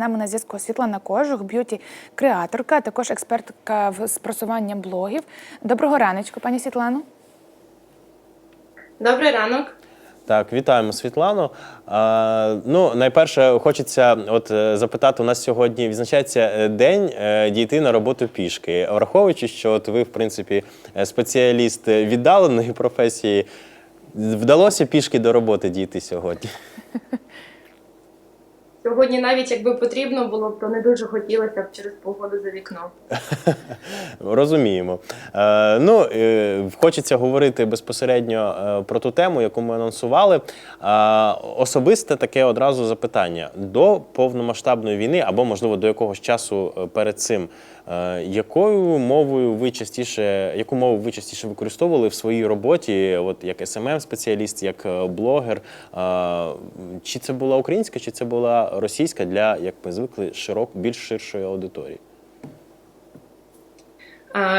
нами на зв'язку Світлана Кожух, б'юті-креаторка, а також експертка в спросування блогів. Доброго раночку, пані Світлано. Добрий ранок. Так, вітаємо Світлану. А, ну, найперше, хочеться от е, запитати: у нас сьогодні відзначається е, день е, дійти на роботу пішки. Враховуючи, що от ви, в принципі, спеціаліст віддаленої професії, вдалося пішки до роботи дійти сьогодні? Сьогодні, навіть якби потрібно було то не дуже хотілося б через погоду за вікно. Розуміємо. Е, ну, е, хочеться говорити безпосередньо е, про ту тему, яку ми анонсували. Е, особисте таке одразу запитання до повномасштабної війни, або, можливо, до якогось часу е, перед цим. Е, якою мовою ви частіше, яку мову ви частіше використовували в своїй роботі, от як smm спеціаліст як е, блогер? Е, чи це була українська, чи це була російська для, як ми звикли, широк, більш ширшої аудиторії?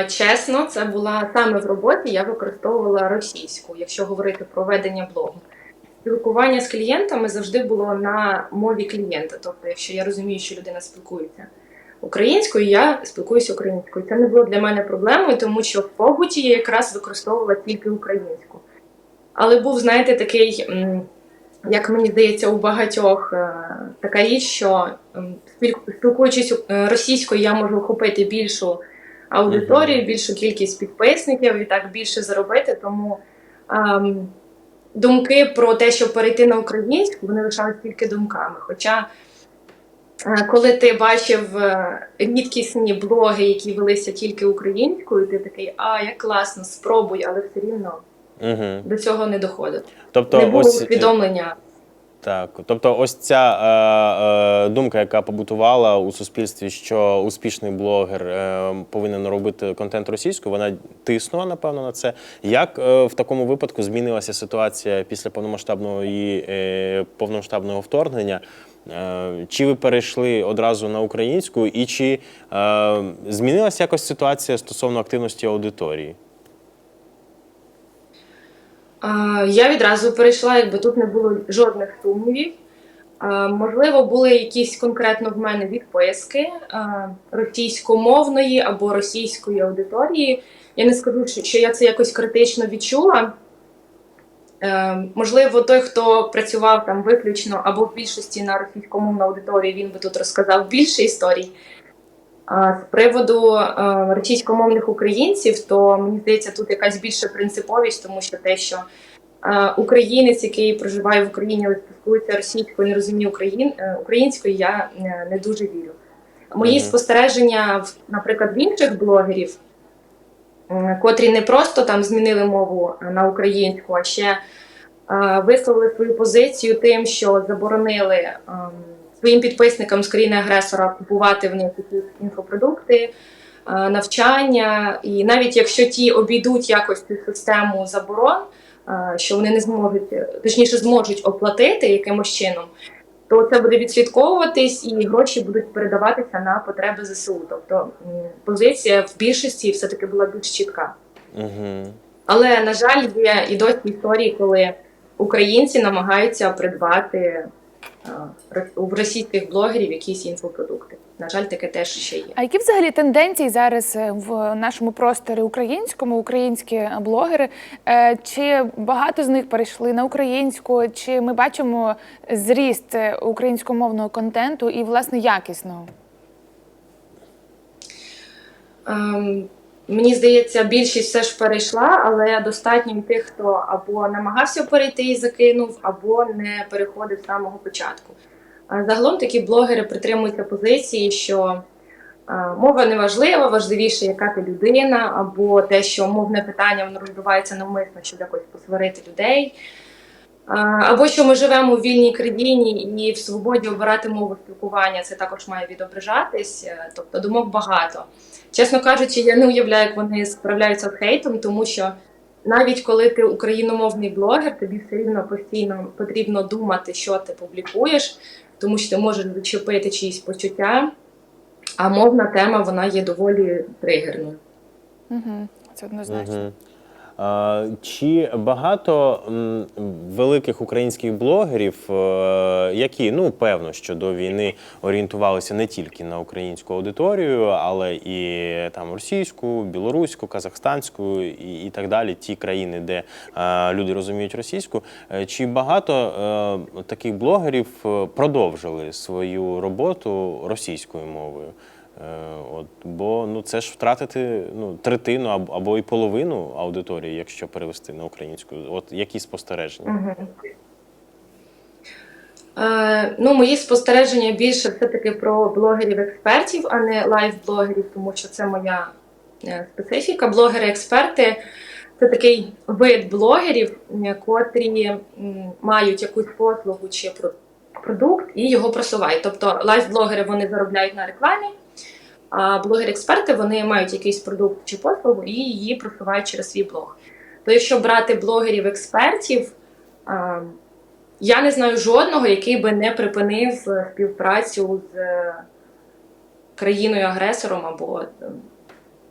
Чесно, це була саме в роботі. Я використовувала російську, якщо говорити про ведення блогу. Спілкування з клієнтами завжди було на мові клієнта. Тобто, якщо я розумію, що людина спілкується українською, я спілкуюся українською. Це не було для мене проблемою, тому що в побуті я якраз використовувала тільки українську. Але був, знаєте, такий, як мені здається, у багатьох е, така річ, що спілкуючись е, російською, я можу охопити більшу аудиторію, більшу кількість підписників і так більше заробити. Тому ем, думки про те, щоб перейти на українську, вони лишались тільки думками. Хоча, коли ти бачив е, рідкісні блоги, які велися тільки українською, ти такий, а як класно, спробуй, але все рівно Угу. до цього не доходить. Тобто, не було ось, е, усвідомлення. Так, тобто, ось ця е, е, думка, яка побутувала у суспільстві, що успішний блогер е, повинен робити контент російською, вона тиснула, напевно, на це. Як е, в такому випадку змінилася ситуація після повномасштабного і е, повномасштабного вторгнення? Е, чи ви перейшли одразу на українську, і чи е, змінилася якось ситуація стосовно активності аудиторії? Я відразу перейшла, якби тут не було жодних сумнівів. Можливо, були якісь конкретно в мене відписки російськомовної або російської аудиторії. Я не скажу, що- що я це якось критично відчула. Е, Можливо, той, хто працював там виключно або в більшості на російськомовну аудиторію, він би тут розказав більше історій. А з приводу е, російськомовних українців, то мені здається, тут якась більша принциповість, тому що те, що е, українець, який проживає в Україні, але спілкується російською, не розуміє україн, українською, я не дуже вірю. Мої Мгм. спостереження, в- наприклад, в інших блогерів, котрі не просто там змінили мову е, на українську, а ще е, висловили свою позицію тим, що заборонили ем, своїм підписникам з країни-агресора купувати в них якісь інфопродукти, е, навчання. І навіть якщо ті обійдуть якось цю систему заборон, е, що вони не зможуть, е, точніше зможуть оплатити якимось чином, то це буде відслідковуватись і гроші будуть передаватися на потреби ЗСУ. Тобто позиція в більшості все-таки була більш чітка. Угу. Але на жаль, є і досі історії, коли українці намагаються придбати у російських блогерів якісь інфопродукти. На жаль, таке теж ще є. А які взагалі тенденції зараз е, в нашому просторі українському, українські блогери? Е, Чи багато з них перейшли на українську? Чи ми бачимо зріст е, українськомовного контенту і власне якісного? Ем, мені здається, більшість все ж перейшла, але достатньо тих, хто або намагався перейти і закинув, або не переходив з самого початку. Загалом такі блогери притримуються позиції, що е, мова не важлива, важливіше, яка ти людина, або те, що мовне питання воно розбивається навмисно, щоб якось посварити людей. Або що ми живемо в вільній країні і в свободі обирати мову спілкування, це також має відображатись. Е, Тобто думок багато. Чесно кажучи, я не уявляю, як вони справляються з хейтом, тому що навіть коли ти україномовний блогер, тобі все рівно постійно потрібно думати, що ти публікуєш, тому що ти можеш зачепити чиїсь почуття. А мовна тема вона є доволі тригерною. Угу. Це однозначно. Угу. Чи багато великих українських блогерів, е, які ну певно, що до війни орієнтувалися не тільки на українську аудиторію, але і там російську, білоруську, казахстанську і, і так далі, ті країни, де е, люди розуміють російську. Е, Чи багато таких блогерів продовжили свою роботу російською мовою? Е, От, бо ну це ж втратити ну, третину або, або і половину аудиторії, якщо перевести на українську. От які спостереження? Е, ну, мої спостереження більше все-таки про блогерів-експертів, а не лайв-блогерів, тому що це моя е, специфіка. Блогери-експерти це такий вид блогерів, котрі мають якусь послугу чи продукт і його просувають. Тобто лайв-блогери вони заробляють на рекламі, блогери-експерти вони мають якийсь продукт чи послугу і її просувають через свій блог. То якщо брати блогерів-експертів, я не знаю жодного, який би не припинив співпрацю з е, країною-агресором або е,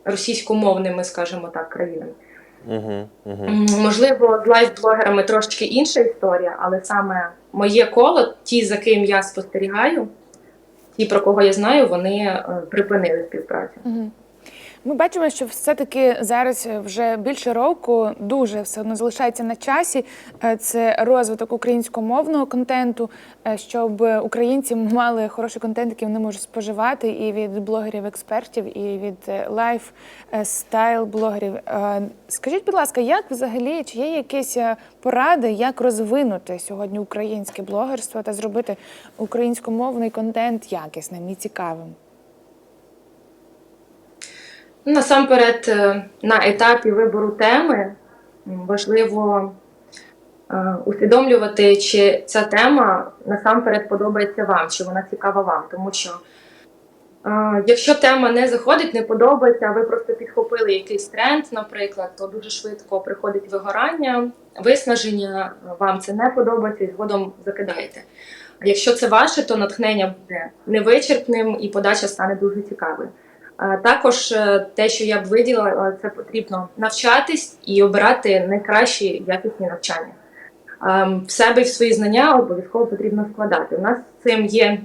російськомовними, скажімо так, країнами. Угу, угу. Можливо, з лайв-блогерами трошки інша історія, але саме моє коло, ті, за ким я спостерігаю, ті, про кого я знаю, вони е, припинили співпрацю. Мгм. Ми бачимо, що все-таки зараз вже більше року дуже все одно залишається на часі. Е, Це розвиток українськомовного контенту, е, щоб українці мали хороший контент, який вони можуть споживати, і від блогерів-експертів, і від е, лайф стайл блогерів. Скажіть, будь ласка, як взагалі чи є якісь поради, як розвинути сьогодні українське блогерство та зробити українськомовний контент якісним і цікавим? Насамперед, е, на етапі вибору теми важливо е, усвідомлювати, чи ця тема насамперед подобається вам, чи вона цікава вам. Тому що е, якщо тема не заходить, не подобається, а ви просто підхопили якийсь тренд, наприклад, то дуже швидко приходить вигорання, виснаження, вам це не подобається і згодом закидаєте. А якщо це ваше, то натхнення буде невичерпним і подача стане дуже цікавою. Також е, те, що я б виділила, це потрібно навчатись і обирати найкращі якісні навчання. В себе і в свої знання обов'язково потрібно вкладати. У нас з цим є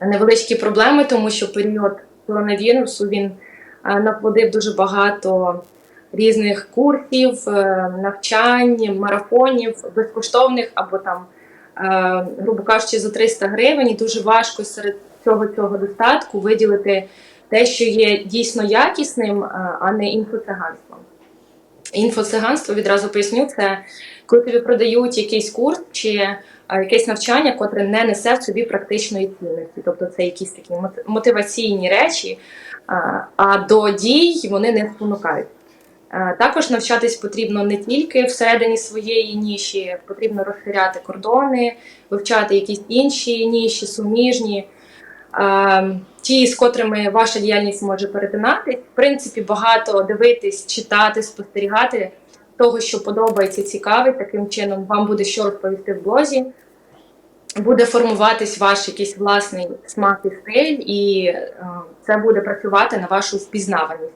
невеличкі проблеми, тому що період коронавірусу він наплодив дуже багато різних курсів, е, навчань, марафонів, безкоштовних або там, е, грубо кажучи, за 300 гривень. І дуже важко серед цього цього достатку виділити те, що є дійсно якісним, а а не інфоциганством. Інфоциганство, відразу поясню, це коли тобі продають якийсь курс чи якесь навчання, котре не несе в собі практичної цінності. Тобто це якісь такі мотиваційні речі, а, а до дій вони не спонукають. Також навчатись потрібно не тільки всередині своєї ніші, потрібно розширяти кордони, вивчати якісь інші ніші, суміжні е, ті, з котрими ваша діяльність може перетинатись. В принципі, багато дивитись, читати, спостерігати того, що подобається, цікавить. Таким чином вам буде що розповісти в блозі. Буде формуватись ваш якийсь власний смак і стиль, і е, це буде працювати на вашу впізнаваність.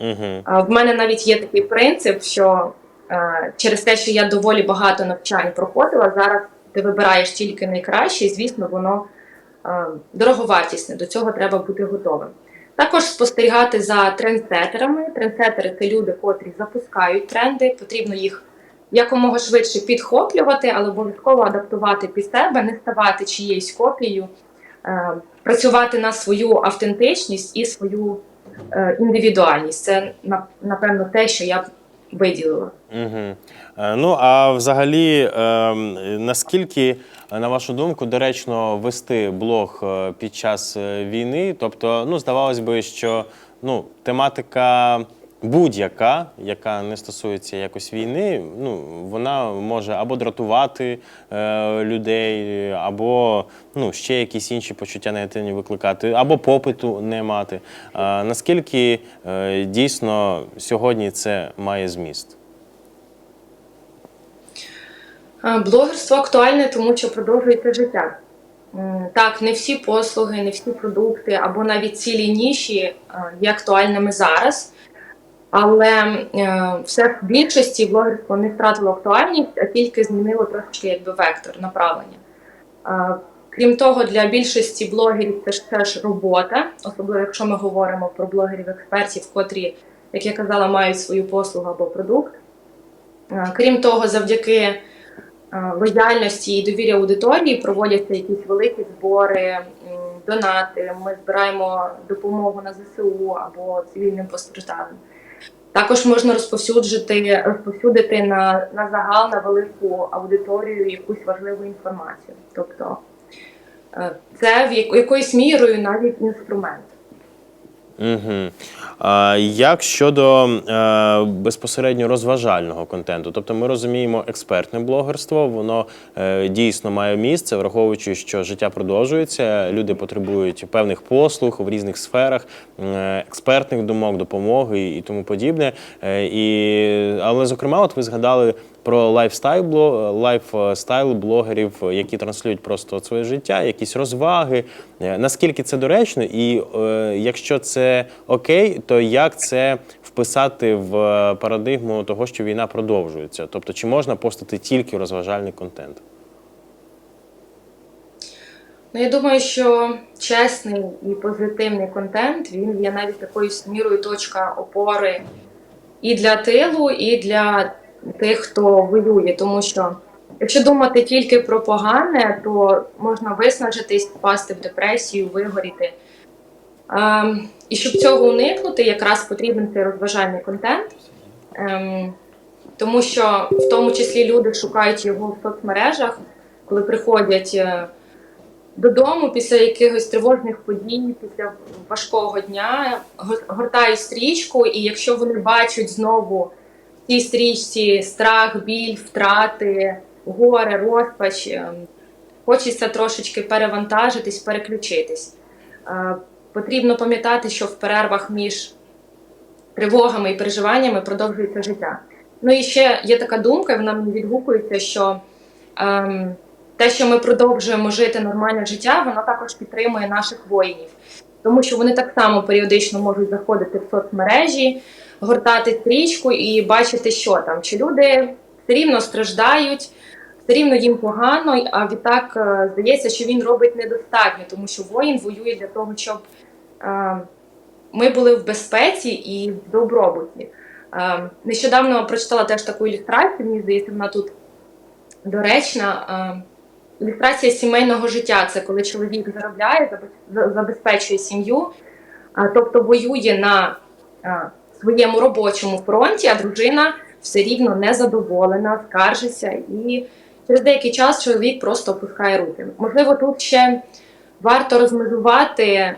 Угу. В мене навіть є такий принцип, що е, через те, що я доволі багато навчань проходила, зараз ти вибираєш тільки найкраще, і звісно, воно дороговартісне. До цього треба бути готовим. Також спостерігати за трендсетерами. Трендсетери це люди, котрі запускають тренди, потрібно їх якомога швидше підхоплювати, але обов'язково адаптувати під себе, не ставати чиєюсь копією, е, працювати на свою автентичність і свою е, індивідуальність. Це напевно те, що я виділила. Угу. Ну а взагалі, ем, наскільки, на вашу думку, доречно вести блог е, під час е, війни? Тобто, ну, здавалось би, що ну, тематика будь-яка, яка не стосується якось війни, ну, вона може або дратувати е, людей, або ну, ще якісь інші почуття негативні викликати, або попиту не мати. А наскільки е, дійсно сьогодні це має зміст? Е, Блогерство актуальне, тому що продовжується життя. Так, не всі послуги, не всі продукти або навіть цілі ніші е, є актуальними зараз. Але е, все в більшості блогерство не втратило актуальність, а тільки змінило трошки якби вектор направлення. Е, крім того, для більшості блогерів це ж теж робота, особливо якщо ми говоримо про блогерів-експертів, котрі, як я казала, мають свою послугу або продукт. Е, Крім того, завдяки лояльності і довір'я аудиторії проводяться якісь великі збори, донати. Ми збираємо допомогу на ЗСУ або цивільним постраждалим. Також можна розповсюджити, розповсюдити на, на загал на велику аудиторію якусь важливу інформацію. Тобто е, це в яко- якоюсь мірою навіть інструмент. Угу. А, як щодо е, безпосередньо розважального контенту? Тобто ми розуміємо експертне блогерство, воно е, дійсно має місце, враховуючи, що життя продовжується, люди потребують певних послуг в різних сферах, е, експертних думок, допомоги і, тому подібне. Е, і, але, зокрема, от ви згадали про лайфстайл, бло- блогерів, які транслюють просто своє життя, якісь розваги. Е, Наскільки це доречно, і е, якщо це окей, то як це вписати в е, парадигму того, що війна продовжується? Тобто, чи можна постати тільки розважальний контент? Ну, я думаю, що чесний і позитивний контент він є навіть такою мірою точка опори і для тилу, і для тих, хто воює. Тому що якщо думати тільки про погане, то можна виснажитись, впасти в депресію, вигоріти. Ем, і щоб цього уникнути, якраз потрібен цей розважальний контент. Ем, тому що в тому числі люди шукають його в соцмережах, коли приходять. е, додому після якихось тривожних подій, після важкого дня, го- гортають стрічку, і якщо вони бачать знову цій стрічці страх, біль, втрати, горе, розпач, ем, хочеться трошечки перевантажитись, переключитись. Е, Потрібно пам'ятати, що в перервах між тривогами і переживаннями продовжується життя. Ну і ще є така думка, і вона мені відгукується, що ем, те, що ми продовжуємо жити нормальне життя, воно також підтримує наших воїнів, тому що вони так само періодично можуть заходити в соцмережі, гортати стрічку і бачити, що там, чи люди все рівно страждають, все рівно їм погано, а відтак е, здається, що він робить недостатньо, тому що воїн воює для того, щоб е, ми були в безпеці і в добробуті. Е, Нещодавно прочитала теж таку ілюстрацію, мені здається, вона тут доречна. Ілюстрація сімейного життя це коли чоловік заробляє, забезпечує сім'ю, тобто воює на своєму робочому фронті, а дружина все рівно незадоволена, скаржиться, і через деякий час чоловік просто опускає руки. Можливо, тут ще варто розмежувати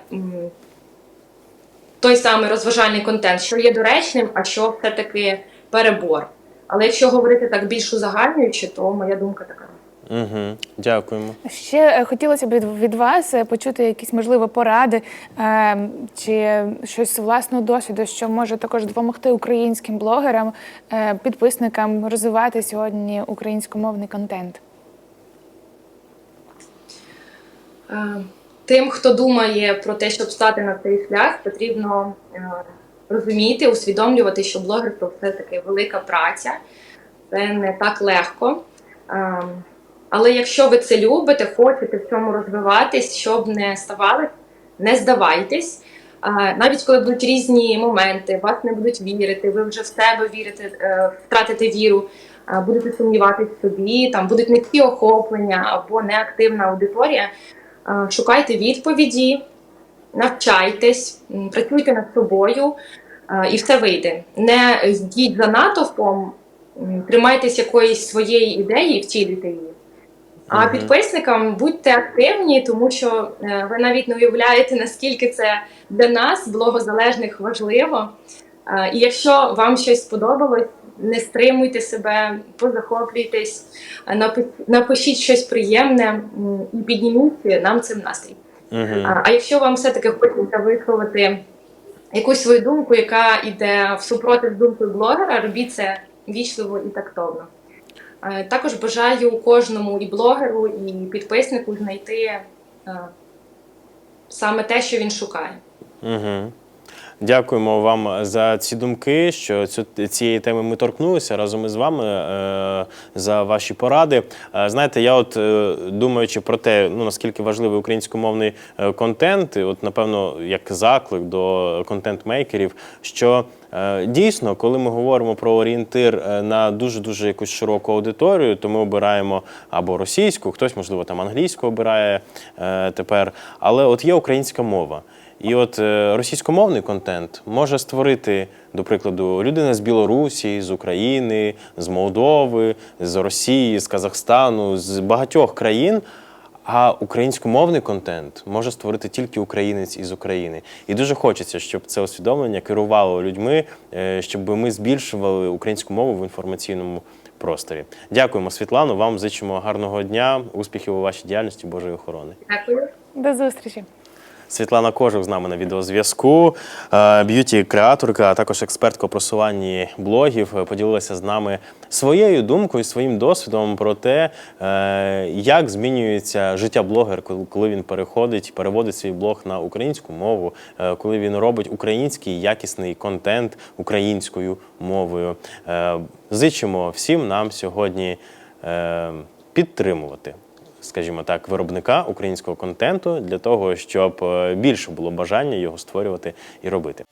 той самий розважальний контент, що є доречним, а що все-таки перебор. Але якщо говорити так більш узагальнюючи, то моя думка така. Угу. Дякуємо. Ще е, хотілося б від, вас е, почути якісь можливо поради е, чи щось з власного досвіду, що може також допомогти українським блогерам, е, підписникам розвивати сьогодні українськомовний контент. Тим, хто думає про те, щоб стати на цей шлях, потрібно розуміти, усвідомлювати, що блогерство все таки велика праця, це не так легко. Але якщо ви це любите, хочете в цьому розвиватись, щоб не ставали, не здавайтесь. Навіть коли будуть різні моменти, вас не будуть вірити, ви вже в себе вірите, е, втратите віру, будете сумніватись в собі, там будуть низькі охоплення або неактивна аудиторія. Шукайте відповіді, навчайтесь, працюйте над собою, і все вийде. Не йдіть за натовпом, тримайтесь якоїсь своєї ідеї втілюйте її. А підписникам будьте активні, тому що е, ви навіть не уявляєте, наскільки це для нас, блогозалежних, важливо. Е, І якщо вам щось сподобалось, не стримуйте себе, позахоплюйтесь, е, напишіть щось приємне і підніміть нам цим настрій. Угу. А, якщо вам все-таки хочеться висловити якусь свою думку, яка йде в супротив думкою блогера, робіть це вічливо і тактовно. Е, Також бажаю кожному і блогеру, і підписнику знайти е, саме те, що він шукає. Угу. Дякуємо вам за ці думки, що цієї теми ми торкнулися разом із вами е, за ваші поради. Е, знаєте, я от е, думаючи про те, ну наскільки важливий українськомовний е, контент, от напевно як заклик до контент-мейкерів, що е, дійсно, коли ми говоримо про орієнтир е, на дуже дуже якусь широку аудиторію, то ми обираємо або російську, хтось можливо там англійську обирає е, тепер. Але от є українська мова. І от е, російськомовний контент може створити, до прикладу, людина з Білорусі, з України, з Молдови, з Росії, з Казахстану, з багатьох країн. А українськомовний контент може створити тільки українець із України. І дуже хочеться, щоб це усвідомлення керувало людьми, е, щоб ми збільшували українську мову в інформаційному просторі. Дякуємо, Світлано. Вам зичимо гарного дня, успіхів у вашій діяльності, Божої охорони. Дякую. До зустрічі. Світлана Кожух з нами на відеозв'язку, е, б'юті-креаторка, а також експертка у просуванні блогів, е, поділилася з нами своєю думкою, своїм досвідом про те, е, як змінюється життя блогера, коли- він переходить, переводить свій блог на українську мову, коли він робить український якісний контент українською мовою. Зичимо всім нам сьогодні підтримувати скажімо так, виробника українського контенту для того, щоб е, більше було бажання його створювати і робити.